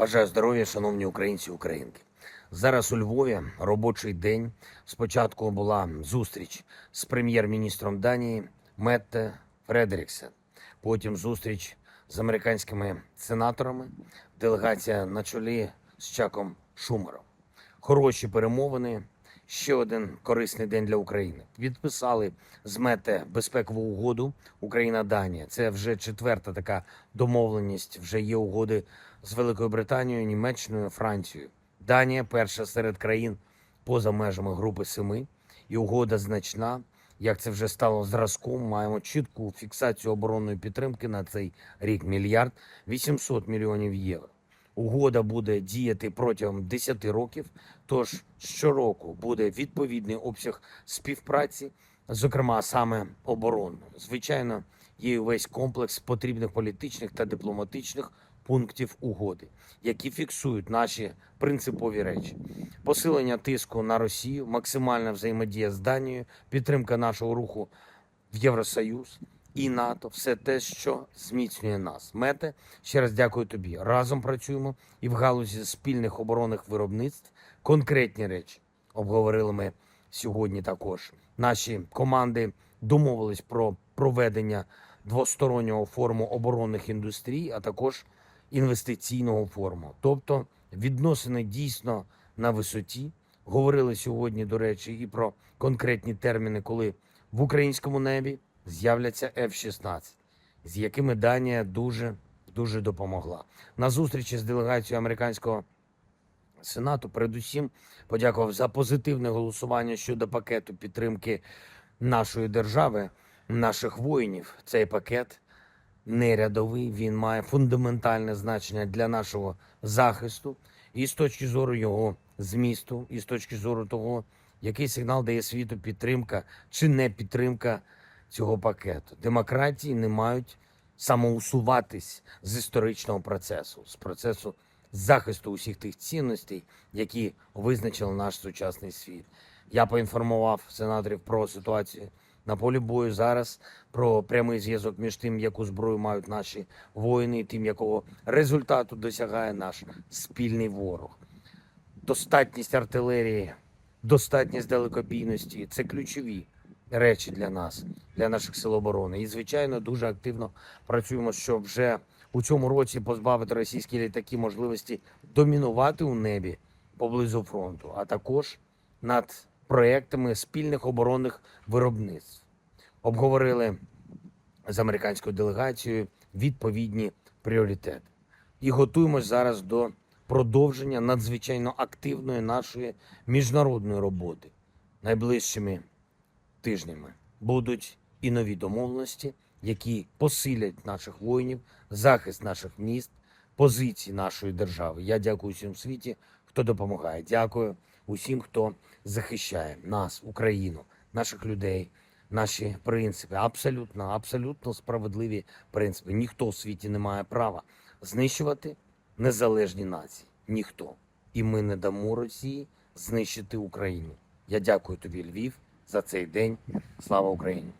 Бажаю здоров'я, шановні українці українки. Зараз у Львові робочий день. Спочатку була зустріч з прем'єр-міністром Данії Метте Фредеріксен. Потім зустріч з американськими сенаторами. Делегація на чолі з Чаком Шумером. Хороші перемовини. Ще один корисний день для України. Підписали з Мете безпекову угоду Україна-Данія. Це вже четверта така домовленість. Вже є угоди з Великою Британією, Німеччиною, Францією. Данія перша серед країн поза межами Групи Семи. І угода значна. Як це вже стало зразком, маємо чітку фіксацію оборонної підтримки на цей рік мільярд 800 мільйонів євро. Угода буде діяти протягом 10 років. Тож щороку буде відповідний обсяг співпраці, зокрема саме оборонної. Звичайно, є весь комплекс потрібних політичних та дипломатичних пунктів угоди, які фіксують наші принципові речі: посилення тиску на Росію, максимальна взаємодія з Данією, підтримка нашого руху в Євросоюз і НАТО, все те, що зміцнює нас. Мете, ще раз дякую тобі. Разом працюємо і в галузі спільних оборонних виробництв. Конкретні речі обговорили ми сьогодні. Також наші команди домовились про проведення двостороннього форуму оборонних індустрій, а також інвестиційного форуму. Тобто відносини дійсно на висоті. Говорили сьогодні, до речі, і про конкретні терміни, коли в українському небі з'являться F-16, з якими Данія дуже дуже допомогла. На зустрічі з делегацією американського сенату, передусім подякував за позитивне голосування щодо пакету підтримки нашої держави, наших воїнів. Цей пакет не рядовий, він має фундаментальне значення для нашого захисту, і з точки зору його змісту, і з точки зору того, який сигнал дає світу підтримка чи не підтримка цього пакету. Демократії не мають самоусуватись з історичного процесу, з процесу захисту усіх тих цінностей, які визначили наш сучасний світ. Я поінформував сенаторів про ситуацію на полі бою зараз, про прямий зв'язок між тим, яку зброю мають наші воїни, і тим, якого результату досягає наш спільний ворог. Достатність артилерії, достатність далекобійності це ключові речі для нас, для наших сил оборони. І, звичайно, дуже активно працюємо, щоб вже у цьому році позбавити російські літаки можливості домінувати у небі поблизу фронту, а також над проектами спільних оборонних виробництв. Обговорили з американською делегацією відповідні пріоритети. І готуємось зараз до продовження надзвичайно активної нашої міжнародної роботи найближчими тижнями будуть і нові домовленості, які посилять наших воїнів, захист наших міст, позиції нашої держави. Я дякую всім світі, хто допомагає. Дякую усім, хто захищає нас, Україну, наших людей, наші принципи. Абсолютно, абсолютно справедливі принципи. Ніхто у світі не має права знищувати незалежні нації. Ніхто. І ми не дамо Росії знищити Україну. Я дякую тобі, Львів, за цей день. Слава Україні!